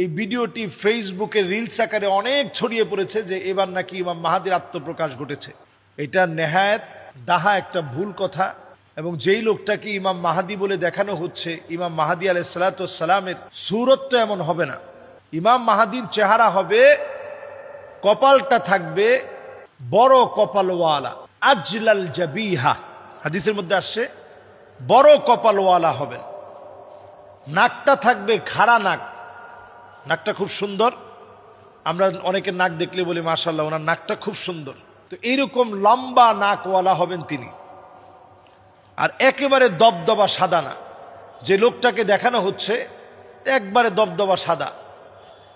এই ভিডিওটি ফেসবুকে রিলস আকারে অনেক ছড়িয়ে পড়েছে যে এবার নাকি ইমাম মাহাদির আত্মপ্রকাশ ঘটেছে। এটা নেহায়ত ডাহা একটা ভুল কথা এবং যেই লোকটাকে ইমাম মাহাদি বলে দেখানো হচ্ছে, ইমাম মাহাদি আলাই আলাইসালামের সুরত তো এমন হবে না। ইমাম মাহাদির চেহারা হবে, কপালটা থাকবে বড় কপালওয়ালা, আজলাল জাবিহা। হাদিসের মধ্যে আসছে, বড় কপালওয়ালা হবেন। নাকটা থাকবে খাড়া নাক নাকটা খুব সুন্দর। আমরা অনেকের নাক দেখলে বলি মাশাল্লাহ ওনার নাকটা খুব সুন্দর। তো এইরকম লম্বা নাকওয়ালা হবেন তিনি। আর একেবারে দবদবা সাদা না। যে লোকটাকে দেখানো হচ্ছে একবারে দবদবা সাদা।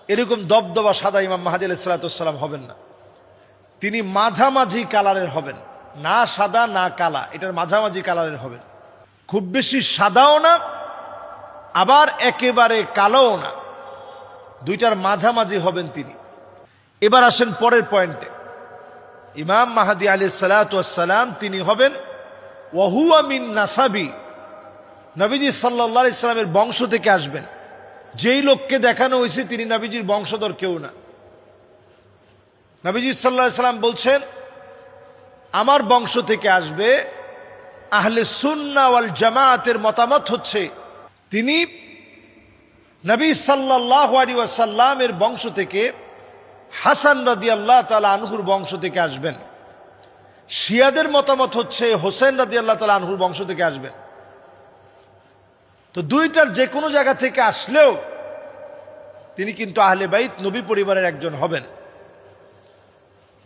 এরকম দবদবা সাদা ইমাম মাহাদি আলাইসালাতাম হবেন না। তিনি মাঝামাঝি কালারের হবেন। না সাদা, না কালা। এটার মাঝামাঝি কালারের হবেন। খুব বেশি সাদাও না, আবার একেবারে কালোও না। দুইটার মাঝামাঝি হবেন তিনি। এবার আসেন পরের পয়েন্টে। ইমাম মাহাদি আলি সালাতাম তিনি হবেন ওয়াহুয়ামিন নাসাবি। নবীজি সাল্লা ইসলামের বংশ থেকে আসবেন। যেই লোককে দেখানো হয়েছে, তিনি নবীজির বংশধর কেউ না। নবীজি সাল্লাহ সাল্লাম বলছেন, আমার বংশ থেকে আসবে, আহলে সুন্না ওয়াল জামায়াতের মতামত হচ্ছে, তিনি নবী সাল্লাহ আলী ওয়াসাল্লামের বংশ থেকে হাসান রাদি আল্লাহ তালা আনহুর বংশ থেকে আসবেন। শিয়াদের মতামত হচ্ছে হোসেন রাদি আল্লাহ তালা আনহুর বংশ থেকে আসবেন। তো দুইটার যে কোনো জায়গা থেকে আসলেও তিনি কিন্তু আহলে বাইত, নবী পরিবারের একজন হবেন।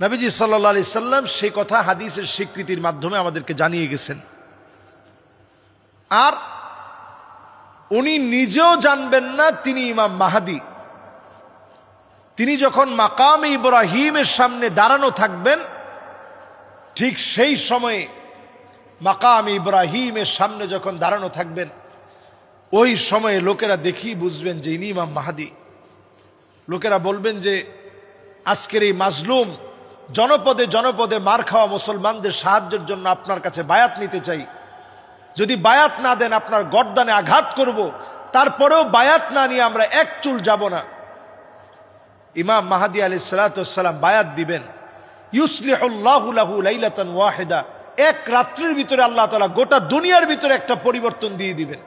নবীজি সাল্লা আলি সাল্লাম সেই কথা হাদিসের স্বীকৃতির মাধ্যমে আমাদেরকে জানিয়ে গেছেন। আর উনি নিজেও জানবেন না তিনি ইমাম মাহাদি। তিনি যখন মাকাম ইব্রাহিমের সামনে দাঁড়ানো থাকবেন, ঠিক সেই সময়ে মাকাম ইব্রাহিমের সামনে যখন দাঁড়ানো থাকবেন, ওই সময়ে লোকেরা দেখি বুঝবেন যে ইনি ইমাম মাহাদি। লোকেরা বলবেন যে, আজকের এই মাজলুম জনপদে জনপদে মার খাওয়া মুসলমানদের সাহায্যের জন্য আপনার কাছে বায়াত নিতে চাই। যদি বায়াত না দেন, আপনার গর্দানে আঘাত করব। তারপরেও বায়াত না নিয়ে আমরা এক চুল যাব না। ইমাম মাহাদি আলি সালাতাম বায়াত দিবেন ওয়াহেদা। এক রাত্রির ভিতরে আল্লাহ তালা গোটা দুনিয়ার ভিতরে একটা পরিবর্তন দিয়ে দিবেন।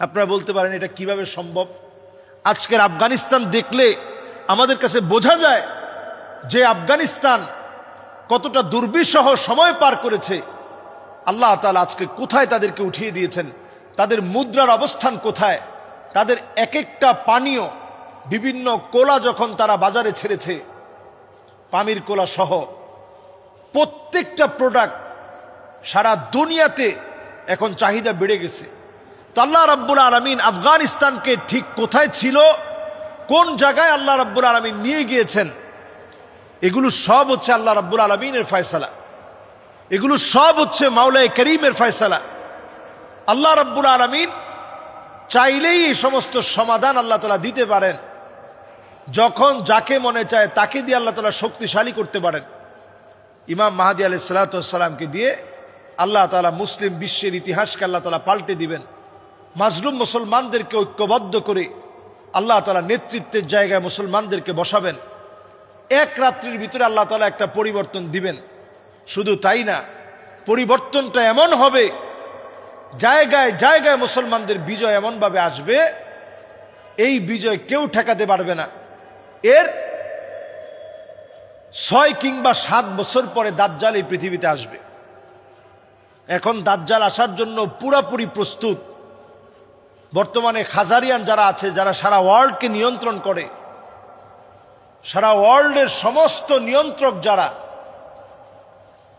আপনারা বলতে পারেন, এটা কীভাবে সম্ভব? আজকের আফগানিস্তান দেখলে আমাদের কাছে বোঝা যায় যে আফগানিস্তান কতটা দুর্বিষহ সময় পার করেছে। আল্লাহ তালা আজকে কোথায় তাদেরকে উঠিয়ে দিয়েছেন? তাদের মুদ্রার অবস্থান কোথায়? তাদের এক একটা পানীয়, বিভিন্ন কোলা যখন তারা বাজারে ছেড়েছে পামির কোলা সহ, প্রত্যেকটা প্রোডাক্ট সারা দুনিয়াতে এখন চাহিদা বেড়ে গেছে। তো আল্লাহ রাব্বুল আলমিন আফগানিস্তানকে ঠিক কোথায় ছিল? কোন জায়গায় আল্লাহ রাব্বুল আলমিন নিয়ে গিয়েছেন? এগুলো সব হচ্ছে আল্লাহ রাব্বুল আলমিনের ফয়সালা। এগুলো সব হচ্ছে মাওলায় করিমের ফয়সালা। আল্লাহ রাব্বুল আলমিন চাইলেই এই সমস্ত সমাধান আল্লাহ তালা দিতে পারেন। যখন যাকে মনে চায় তাকে দিয়ে আল্লাহ তালা শক্তিশালী করতে পারেন। ইমাম মাহাদি আলি সাল্লাতামকে দিয়ে আল্লাহ তালা মুসলিম বিশ্বের ইতিহাসকে আল্লাহ তালা পাল্টে দিবেন। মাজলুম মুসলমানদেরকে ঐক্যবদ্ধ করে আল্লাহ তালা নেতৃত্বের জায়গায় মুসলমানদেরকে বসাবেন। এক রাত্রির ভিতরে আল্লাহ তালা একটা পরিবর্তন দিবেন। শুধু তাই না, পরিবর্তনটা এমন হবে, জায়গায় জায়গায় মুসলমানদের বিজয় এমনভাবে আসবে, এই বিজয় কেউ ঠেকাতে পারবে না। এর ছয় কিংবা সাত বছর পরে দাজ্জাল এই পৃথিবীতে আসবে। এখন দাজ্জাল আসার জন্য পুরাপুরি প্রস্তুত। বর্তমানে খাজারিয়ান যারা আছে, যারা সারা ওয়ার্ল্ডকে নিয়ন্ত্রণ করে, সারা ওয়ার্ল্ডের সমস্ত নিয়ন্ত্রক যারা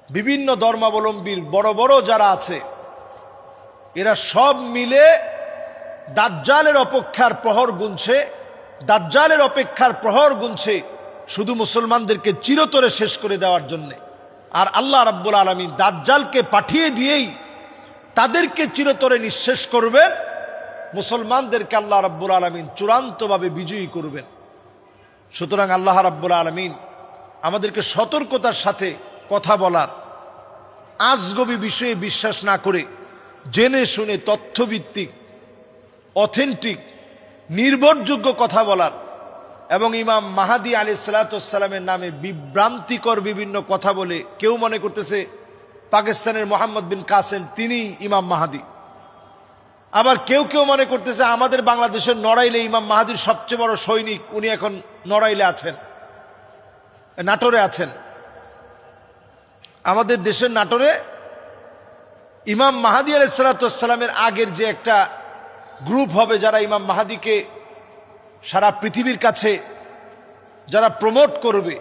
বিভিন্ন ধর্মাবলম্বীর বড় বড় যারা আছে, এরা সব মিলে দাজ্জালের অপেক্ষার প্রহর গুনছে, দাজ্জালের অপেক্ষার প্রহর গুনছে শুধু মুসলমানদেরকে চিরতরে শেষ করে দেওয়ার জন্যে। আর আল্লাহ রাব্বুল আলমী দাজ্জালকে পাঠিয়ে দিয়েই তাদেরকে চিরতরে নিঃশেষ করবেন, মুসলমানদেরকে আল্লাহ রাব্বুল আলমিন চূড়ান্তভাবে বিজয়ী করবেন। সুতরাং আল্লাহ রাব্বুল আলমিন আমাদেরকে সতর্কতার সাথে কথা বলার। আজগবি বিষয়ে বিশ্বাস না করে জেনে শুনে তথ্যভিত্তিক, অথেন্টিক, নির্ভরযোগ্য কথা বলার এবং ইমাম মাহাদি আলি সালাতামের নামে বিভ্রান্তিকর বিভিন্ন কথা বলে কেউ মনে করতেছে পাকিস্তানের মোহাম্মদ বিন কাসেম তিনি ইমাম মাহাদি। আবার কেউ কেউ মনে করতেছে আমাদের বাংলাদেশের নড়াইলে ইমাম মাহাদির সবচেয়ে বড় সৈনিক, উনি এখন নড়াইলে আছেন, নাটোরে আছেন। আমাদের দেশের নাটোরে ইমাম মাহাদি আলি আলাইসালাতামের আগের যে একটা গ্রুপ হবে যারা ইমাম মাহাদিকে সারা পৃথিবীর কাছে যারা প্রমোট করবে,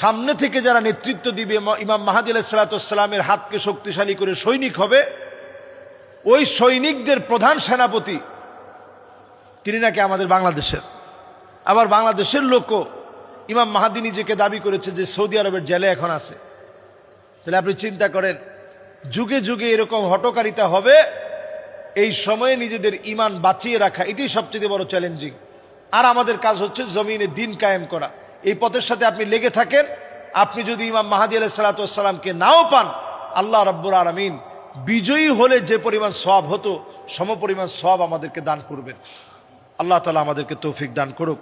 সামনে থেকে যারা নেতৃত্ব দিবে ইমাম মাহাদি আলি আলাইসালাতামের হাতকে শক্তিশালী করে সৈনিক হবে, ওই সৈনিকদের প্রধান সেনাপতি তিনি নাকি আমাদের বাংলাদেশের। আবার বাংলাদেশের লোকও ইমাম মাহাদি নিজেকে দাবি করেছে যে সৌদি আরবের জেলে এখন আছে। তাহলে আপনি চিন্তা করেন, যুগে যুগে এরকম হটকারিতা হবে, এই সময়ে নিজেদের ইমান বাঁচিয়ে রাখা এটাই সবচেয়ে বড় চ্যালেঞ্জিং আর আমাদের কাজ হচ্ছে জমিনে দিন কায়েম করা। এই পথের সাথে আপনি লেগে থাকেন, আপনি যদি ইমাম মাহাদি আলাহ সালাতামকে নাও পান, আল্লাহ রব্বুর আলমিন বিজয়ী হলে যে পরিমাণ সব হতো, সম পরিমাণ সব আমাদেরকে দান করবেন। আল্লাহ তালা আমাদেরকে তৌফিক দান করুক।